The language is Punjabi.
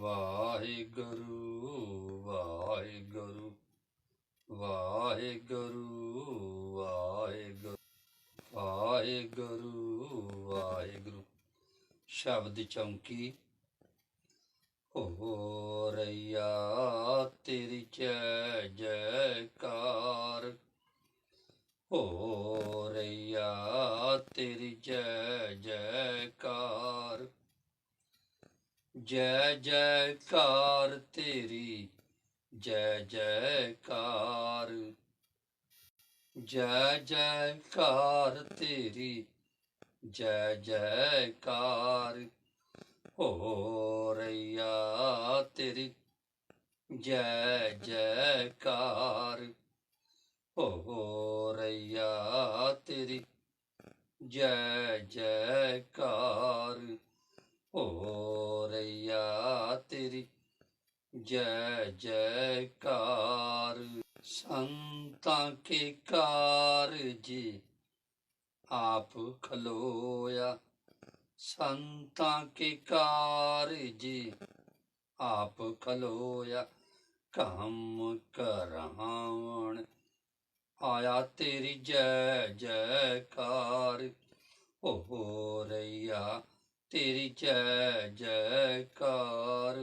ਵਾਹਿਗੁਰੂ ਵਾਹਿਗੁਰੂ ਵਾਹਿਗੁਰੂ ਵਾਹਿਗੁਰੂ ਵਾਹਿਗੁਰੂ ਵਾਹਿਗੁਰੂ। ਸ਼ਬਦ ਚੌਂਕੀ, ਹੋ ਰਈਆ ਤੇਰੀ ਜੈ ਜੈਕਾਰ। ਹੋ ਰਈਆ ਤੇਰੀ ਜੈ ਜੈਕਾਰ। ਜੈ ਜੈਕਾਰ ਤੇਰੀ, ਜੈ ਜੈਕਾਰ। ਜੈ ਜੈਕਾਰ ਤੇਰੀ, ਜੈ ਜੈਕਾਰ। ਹੋ ਰਈਆ ਤੇਰੀ, ਜੈ ਜੈਕਾਰ। ਹੋ ਰਈਆ ਤੇਰੀ, ਜੈ ਜੈਕਾਰ। ਹੋ ਤੇਰੀ ਜੈ ਜੈਕਾਰ। ਸੰਤਾਂ ਕੇ ਕਾਰਜ ਆਪ ਖਲੋਇਆ। ਸੰਤਾਂ ਕੇ ਕਾਰਜ ਆਪ ਖਲੋਇਆ। ਕੰਮ ਕਰਾਵਣ। ਆਇਆ ਤੇਰੀ ਜੈ ਜੈਕਾਰ। ਹੋ ਰਈਆ ਤੇਰੀ ਜੈ ਜੈਕਾਰ।